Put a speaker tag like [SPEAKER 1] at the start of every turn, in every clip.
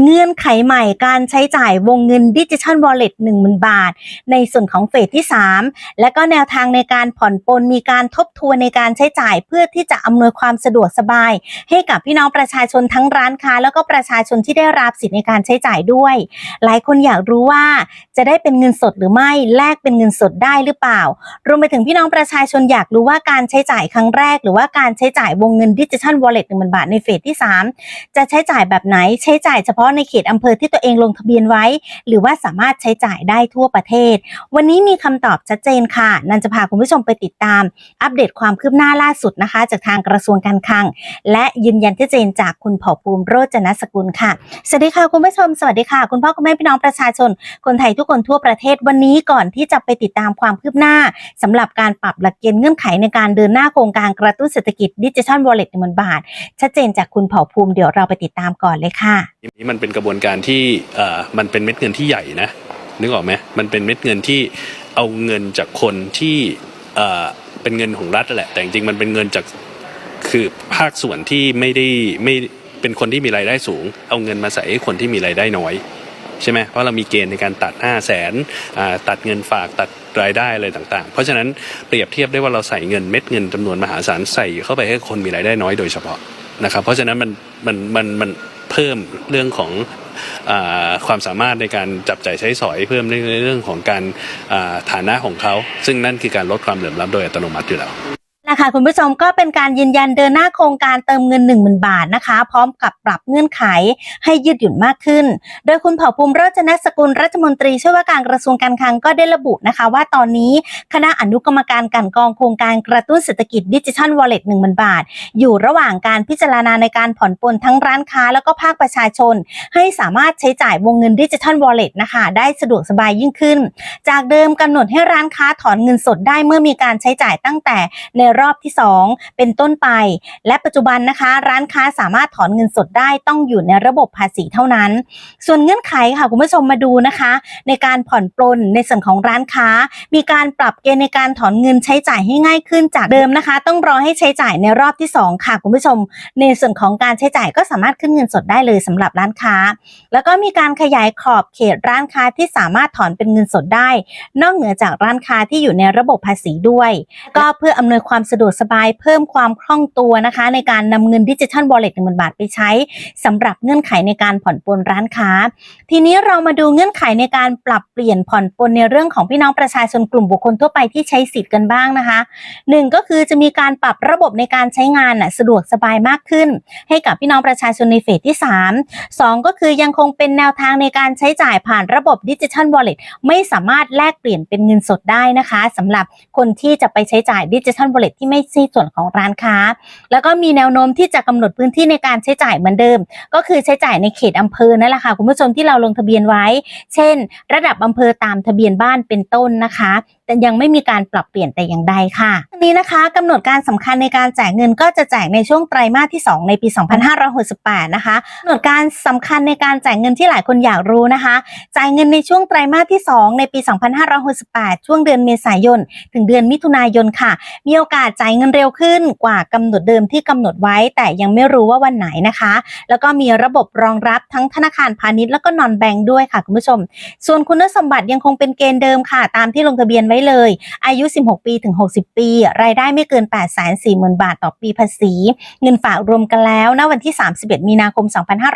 [SPEAKER 1] เงื่อนไขใหม่การใช้จ่ายวงเงินดิจิทัลวอลเล็ต10,000บาท ในส่วนของเฟสที่ 3 และก็แนวทางในการผ่อนปลนมีการทบทวนในการใช้จ่ายเพื่อที่จะอำนวยความสะดวกสบาย ให้กับพี่น้องประชาชนทั้งร้านค้า แล้วก็ประชาชนที่ได้รับสิทธิในการใช้จ่ายด้วย หลายคนอยากรู้ว่าจะได้เป็นเงินสดหรือไม่แลกเป็นเงินสดได้หรือเปล่า รวมไปถึงพี่น้องประชาชนอยากรู้ว่าการใช้จ่ายครั้งแรก หรือว่าการใช้จ่ายวงเงินดิจิทัลวอลเล็ต10,000บาทในเฟสที่ 3 จะใช้จ่ายแบบไหนใช้จ่ายเฉพาะาะในเขตอำเภอที่ตัวเองลงทะเบียนไว้ หรือว่าสามารถใช้จ่ายได้ทั่วประเทศ วันนี้มีคำตอบชัดเจนค่ะ นันจะพาคุณผู้ชมไปติดตาม อัปเดตความคืบหน้าล่าสุดนะคะ จากทางกระทรวงการคลัง และยืนยันชัดเจนจากคุณเผ่าภูมิโรจนสกุลค่ะ สวัสดีค่ะคุณผู้ชม สวัสดีค่ะ คุณพ่อคุณแม่พี่น้องประชาชน คนไทยทุกคนทั่วประเทศวันนี้ก่อนที่จะไปติดตามความคืบหน้าสำหรับการปรับหลักเกณฑ์เงื่อนไขในการเดินหน้าโครงการกระตุ้นเศรษฐกิจดิจิทัลวอลเล็ตหนึ่งบาท ชัดเจนจากคุณเผ่าภูมิเดี๋ยวเราไปติดตามก่อนเลยค่ะ
[SPEAKER 2] มันเป็นกระบวนการที่มันเป็นเม็ดเงินที่ใหญ่นะนึกออกไหมมันเป็นเม็ดเงินที่เอาเงินจากคนที่เป็นเงินของรัฐแหละ แต่จริงๆมันเป็นเงินจากคือภาคส่วนที่ไม่ได้ไม่เป็นคนที่มีรายได้สูง เอาเงินมาใส่ให้คนที่มีรายได้น้อยใช่ไหมเพราะเรามีเกณฑ์ในการตัด 5 0 0แสนตัดเงินฝากตัดรายได้อะไรต่าง ๆ เพราะฉะนั้นเปรียบเทียบได้ว่าเราใส่เงินเม็ดเงินจำนวนมหาศาลใส่เข้าไปให้คนมีรายได้น้อยโดยเฉพาะนะครับเพราะฉะนั้นมันมันมันมัน เพิ่มเรื่องของอความสามารถในการจับจ่ายใช้สอยเพิ่มในเรื่องของการฐานะของเขา ซึ่งนั่นคือการลดความเหลื่อมล้ำโดยอัตโนมัติอยู่แล้ว
[SPEAKER 1] นะคะคุณผู้ชมก็เป็นการยืนยันเดินหน้าโครงการเติมเงิน 1 0,000 บาทนะคะ พร้อมกับปรับเงื่อนไขให้ยืดหยุ่นมากขึ้น โดยคุณเผ่าภูมิโรจนสกุลรัฐมนตรีช่วยว่าการกระทรวงการคลังก็ได้ระบุนะคะ ว่าตอนนี้คณะอนุกรรมการกันกองโครงการกระตุ้นเศรษฐกิจดิจิทัลวอลเล็ต1 0,000บาท อยู่ระหว่างการพิจารณาในการผ่อนปลนทั้งร้านค้า แล้วก็ภาคประชาชน ให้สามารถใช้จ่ายวงเงินดิจิทัลวอลเล็ตนะคะได้สะดวกสบายยิ่งขึ้น จากเดิมกำหนดให้ร้านค้าถอนเงินสดได้เมื่อมีการใช้จ่ายตั้งแต่ในรอบที่ 2 เป็นต้นไป และปัจจุบันนะคะ ร้านค้าสามารถถอนเงินสดได้ต้องอยู่ในระบบภาษีเท่านั้น ส่วนเงื่อนไขค่ะคุณผู้ชมมาดูนะคะ ในการผ่อนปลนในส่วนของร้านค้า มีการปรับเกณฑ์ในการถอนเงินใช้จ่ายให้ง่ายขึ้นจากเดิมนะคะ ต้องรอให้ใช้จ่ายในรอบที่ 2 ค่ะคุณผู้ชม ในส่วนของการใช้จ่ายก็สามารถขึ้นเงินสดได้เลยสำหรับร้านค้า แล้วก็มีการขยายขอบเขตร้านค้าที่สามารถถอนเป็นเงินสดได้ นอกเหนือจากร้านค้าที่อยู่ในระบบภาษีด้วย ก็เพื่ออำนวยความสสะดวกสบายเพิ่มความคล่องตัวนะคะ ในการนำเงินดิจิทัลวอลเล็ตหนึ่งบาทไปใช้สำหรับเงื่อนไขในการผ่อนปลนร้านค้า ทีนี้เรามาดูเงื่อนไขในการปรับเปลี่ยนผ่อนปลนในเรื่องของพี่น้องประชาชนกลุ่มบุคคลทั่วไปที่ใช้สิทธิ์กันบ้างนะคะหนึ่งก็คือจะมีการปรับระบบในการใช้งานน่ะสะดวกสบายมากขึ้น ให้กับพี่น้องประชาชนในเฟสที่ 3 2 ก็คือยังคงเป็นแนวทางในการใช้จ่ายผ่านระบบดิจิทัลวอลเล็ตไม่สามารถแลกเปลี่ยนเป็นเงินสดได้นะคะสำหรับคนที่จะไปใช้จ่ายดิจิทัลวอลเล็ตที่ไม่ใช่ส่วนของร้านค้า แล้วก็มีแนวโน้มที่จะกำหนดพื้นที่ในการใช้จ่ายเหมือนเดิม ก็คือใช้จ่ายในเขตอำเภอนั่นแหละค่ะคุณผู้ชมที่เราลงทะเบียนไว้ เช่น ระดับอำเภอตามทะเบียนบ้านเป็นต้นนะคะ แต่ยังไม่มีการปรับเปลี่ยนแต่อย่างใดค่ะทีนี้นะคะกำหนดการสำคัญในการแจกเงินก็จะแจกในช่วงไตรมาสที่ 2 ในปี 2568 นะคะกำหนดการสำคัญในการแจกเงินที่หลายคนอยากรู้นะคะจ่ายเงินในช่วงไตรมาสที่ 2 ในปี 2568 ช่วงเดือนเมษายน ถึงเดือนมิถุนายนค่ะ มีโอกาสจ่ายเงินเร็วขึ้นกว่ากำหนดเดิมที่กำหนดไว้ แต่ยังไม่รู้ว่าวันไหนนะคะ แล้วก็มีระบบรองรับทั้งธนาคารพาณิชย์แล้วก็นอนแบงค์ด้วยค่ะคุณผู้ชม ส่วนคุณสมบัติยังคงเป็นเกณฑ์เดิมค่ะ ตามที่ลงทะเบียนไว้เลย อายุ 16 ปีถึง 60 ปี รายได้ไม่เกิน 8 4 0 0 0 0 บาทต่อปีภาษี เงินฝากรวมกันแล้วณวันที่ 31 มีนาคม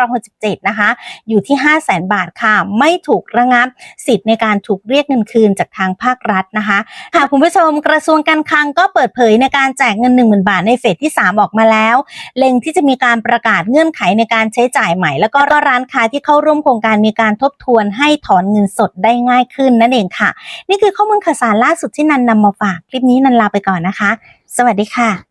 [SPEAKER 1] 2567 นะคะ อยู่ที่ 5 0 0 0 0 0 บาทค่ะ ไม่ถูกระงับสิทธิ์ในการถูกเรียกเงินคืนจากทางภาครัฐนะคะค่ะคุณผู้ชมกระทรวงการคลังก็เปิดเผยในการแจกเงิน 10,000 บาทในเฟสที่ 3 ออกมาแล้ว เล็งที่จะมีการประกาศเงื่อนไขในการใช้จ่ายใหม่ แล้วก็ร้านค้าที่เข้าร่วมโครงการมีการทบทวนให้ถอนเงินสดได้ง่ายขึ้นนั่นเองค่ะ นี่คือข้อมูลข่าวสารล่าสุดที่นันนำมาฝาก คลิปนี้นันลาไปก่อนนะคะ สวัสดีค่ะ